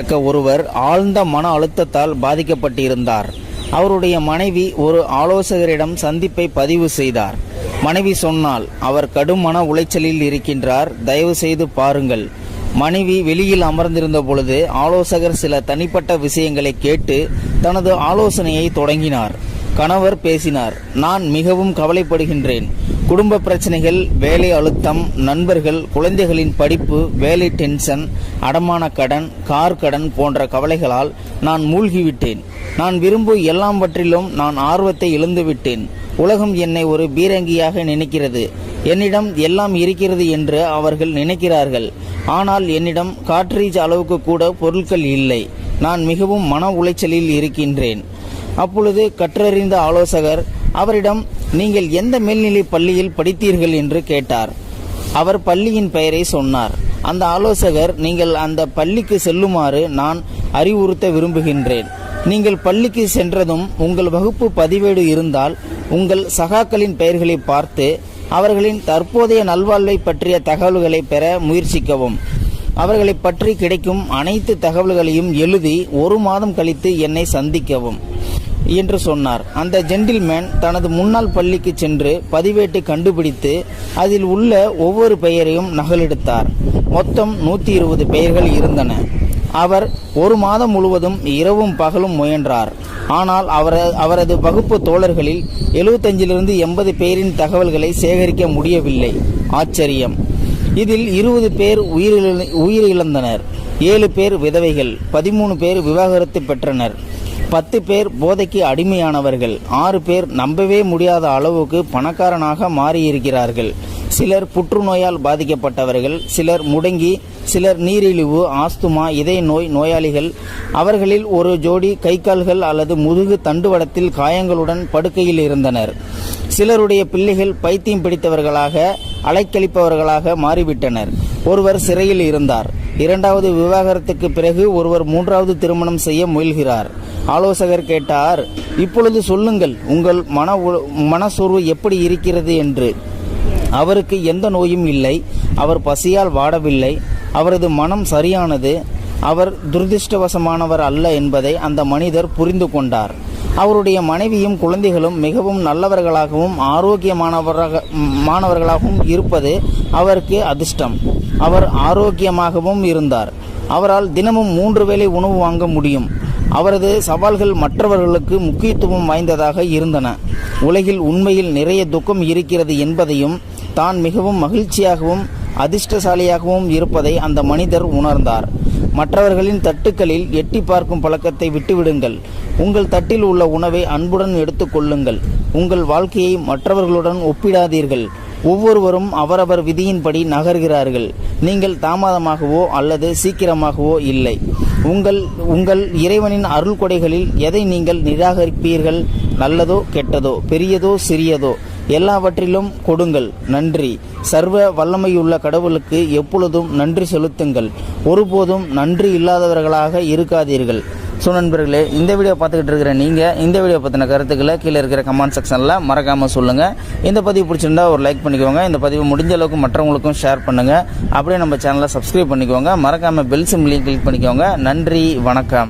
தக்க ஒருவர் ஆழ்ந்த மன அழுத்தத்தால் பாதிக்கப்பட்டிருந்தார். அவருடைய மனைவி ஒரு ஆலோசகரிடம் சந்திப்பை பதிவு செய்தார். மனைவி சொன்னால் அவர் கடும் மன உளைச்சலில் இருக்கின்றார் தயவு செய்து பாருங்கள். மனைவி வெளியில் அமர்ந்திருந்த பொழுது ஆலோசகர் சில தனிப்பட்ட விஷயங்களை கேட்டு தனது ஆலோசனையை தொடங்கினார். கணவர் பேசினார். நான் மிகவும் கவலைப்படுகின்றேன். குடும்ப பிரச்சனைகள் வேலை அழுத்தம் நண்பர்கள் குழந்தைகளின் படிப்பு வேலை டென்ஷன் அடமான கடன் கார் கடன் போன்ற கவலைகளால் நான் மூழ்கிவிட்டேன். நான் விரும்பும் எல்லாவற்றிலும் நான் ஆர்வத்தை இழந்துவிட்டேன். உலகம் என்னை ஒரு பீரங்கியாக நினைக்கிறது. என்னிடம் எல்லாம் இருக்கிறது என்று அவர்கள் நினைக்கிறார்கள். ஆனால் என்னிடம் காட்ரீஜ் அளவுக்கு கூட பொருட்கள் இல்லை. நான் மிகவும் மன உளைச்சலில் இருக்கின்றேன். அப்பொழுது கற்றறிந்த ஆலோசகர் அவரிடம் நீங்கள் எந்த மேல்நிலை பள்ளியில் படித்தீர்கள்? என்று கேட்டார். அவர் பள்ளியின் பெயரை சொன்னார். அந்த ஆலோசகர் நீங்கள் அந்த பள்ளிக்கு செல்லுமாறு நான் அறிவுறுத்த விரும்புகின்றேன். நீங்கள் பள்ளிக்கு சென்றதும் உங்கள் வகுப்பு பதிவேடு இருந்தால் உங்கள் சகாக்களின் பெயர்களை பார்த்து அவர்களின் தற்போதைய நல்வாழ்வை பற்றிய தகவல்களை பெற முயற்சிக்கவும். அவர்களை பற்றி கிடைக்கும் அனைத்து தகவல்களையும் எழுதி ஒரு மாதம் கழித்து என்னை சந்திக்கவும். என்று சொன்னார். அந்த ஜென்டில்மேன் தனது முன்னாள் பள்ளிக்கு சென்று பதிவேட்டை கண்டுபிடித்து அதில் உள்ள ஒவ்வொரு பெயரையும் நகலெடுத்தார். மொத்தம் நூற்றி இருபது பெயர்கள் இருந்தன. அவர் ஒரு மாதம் முழுவதும் இரவும் பகலும் முயன்றார். ஆனால் அவர அவரது வகுப்பு தோழர்களில் எழுபத்தஞ்சிலிருந்து எண்பது பேரின் தகவல்களை சேகரிக்க முடியவில்லை. ஆச்சரியம். இதில் இருபது பேர் உயிரிழ உயிரிழந்தனர். ஏழு பேர் விதவைகள் பதிமூணு பேர் விவாகரத்து பெற்றனர். பத்து பேர் போதைக்கு அடிமையானவர்கள். ஆறு பேர் நம்பவே முடியாத அளவுக்கு பணக்காரனாக மாறியிருக்கிறார்கள். சிலர் புற்றுநோயால் பாதிக்கப்பட்டவர்கள் சிலர் முடங்கி சிலர் நீரிழிவு ஆஸ்துமா இதய நோய் நோயாளிகள். அவர்களில் ஒரு ஜோடி கை கால்கள் அல்லது முதுகு தண்டுவடத்தில் காயங்களுடன் படுக்கையில் இருந்தனர். சிலருடைய பிள்ளைகள் பைத்தியம் பிடித்தவர்களாக அலைக்கழிப்பவர்களாக மாறிவிட்டனர். ஒருவர் சிறையில் இருந்தார். இரண்டாவது விவாகரத்துக்கு பிறகு ஒருவர் மூன்றாவது திருமணம் செய்ய முயல்கிறார். ஆலோசகர் கேட்டார் இப்பொழுது சொல்லுங்கள் உங்கள் மன உ- மனசோர்வு எப்படி இருக்கிறது என்று? அவருக்கு எந்த நோயும் இல்லை. அவர் பசியால் வாடவில்லை. அவரது மனம் சரியானது. அவர் துரதிருஷ்டவசமானவர் அல்ல என்பதை அந்த மனிதர் புரிந்து கொண்டார். அவருடைய மனைவியும் குழந்தைகளும் மிகவும் நல்லவர்களாகவும் ஆரோக்கியமானவராக மாணவர்களாகவும் இருப்பது அவருக்கு அதிர்ஷ்டம். அவர் ஆரோக்கியமாகவும் இருந்தார். அவரால் தினமும் மூன்று வேளை உணவு வாங்க முடியும். அவரது சவால்கள் மற்றவர்களுக்கு முக்கியத்துவம் வாய்ந்ததாக இருந்தன. உலகில் உண்மையில் நிறைய துக்கம் இருக்கிறது என்பதையும் தான் மிகவும் மகிழ்ச்சியாகவும் அதிர்ஷ்டசாலியாகவும் இருப்பதை அந்த மனிதர் உணர்ந்தார். மற்றவர்களின் தட்டுக்களில் எட்டி பார்க்கும் பழக்கத்தை விட்டுவிடுங்கள். உங்கள் தட்டில் உள்ள உணவை அன்புடன் எடுத்துக்கொள்ளுங்கள் உங்கள் வாழ்க்கையை மற்றவர்களுடன் ஒப்பிடாதீர்கள். ஒவ்வொருவரும் அவரவர் விதியின்படி நகர்கிறார்கள். நீங்கள் தாமதமாகவோ அல்லது சீக்கிரமாகவோ இல்லை. உங்கள் உங்கள் இறைவனின் அருள் கொடைகளில் எதை நீங்கள் நிராகரிப்பீர்கள்? நல்லதோ கெட்டதோ பெரியதோ சிறியதோ? எல்லாவற்றிலும் கொடுங்கள் நன்றி. சர்வ வல்லமையுள்ள கடவுளுக்கு எப்பொழுதும் நன்றி செலுத்துங்கள். ஒருபோதும் நன்றி இல்லாதவர்களாக இருக்காதீர்கள். ஸோ நண்பர்களே இந்த வீடியோ பார்த்துக்கிட்டு இருக்கிற நீங்கள் இந்த வீடியோ பற்றின கருத்துக்களை கீழே இருக்கிற கமெண்ட் செக்ஷனில் மறக்காமல் சொல்லுங்கள் இந்த பதிவு பிடிச்சிருந்தா ஒரு லைக் பண்ணிக்கோங்க. இந்த பதிவு முடிஞ்ச அளவுக்கு மற்றவங்களுக்கும் ஷேர் பண்ணுங்கள் அப்படியே நம்ம சேனலை சப்ஸ்கிரைப் பண்ணிக்கோங்க. மறக்காமல் பெல் சிம்லையும் கிளிக் பண்ணிக்கோங்க. நன்றி வணக்கம்.